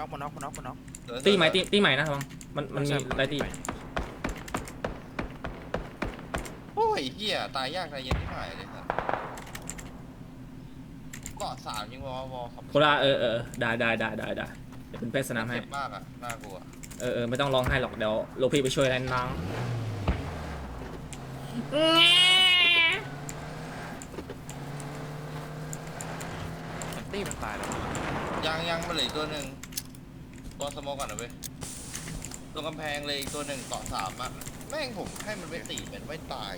น็อกมันน็อกมันน็อกมันน็อกตีใหม่ตีตีใหม่นะระวังมันมันมีอะไรตีโอ้ยเฮียตายยากตายเย็นที่หายเลยครับเกาะสามยิงวอลวอลขับโคราเออเออได้ได้ได้ได้ได้เดี๋ยวเป็นเพศสนามให้เจ็บมากอะน่ากลัวเออเออไม่ต้องร้องไห้หรอกเดี๋ยวโลพี่ไปช่วยแล้วน้องมันตี้มันตายแล้วยังยังมาเหลืออีกตัวหนึ่ง ตัวสโมกก่อนนะเว้ยตัวกำแพงเลยอีกตัวหนึ่งเกาะสามอะแม่งผมให้มันไปตีเป็นไม่ตาย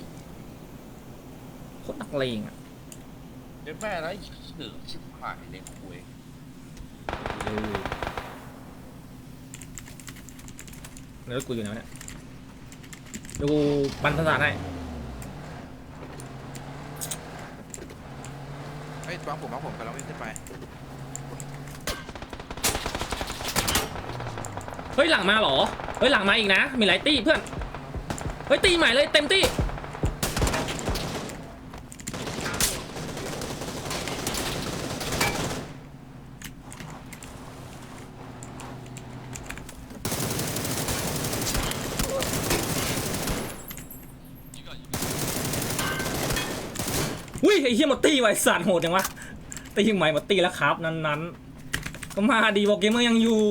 โคตรนักเลงอะเดี๋ยวแม่แล้วถือชิบหายเลยคุยเออแล้วกูอยู่ไหนวะเนี่ยดูบรรทัดฐานให้เฮ้ยบังผมบังผมกำลังวิ่งขึ้นไป เฮ้ยหลังมาเหรอ เฮ้ยหลังมาอีกนะ มีหลายตีเพื่อน เฮ้ยตีใหม่เลยเต็มตีอุ้ยไอ้เหี้ยหมดตีไวะไอ้สัตว์โหดจังวะ ตีใหม่หมดตีแล้วครับ นั้นๆก็มาดีบอกเกมเมอร์ยังอยู่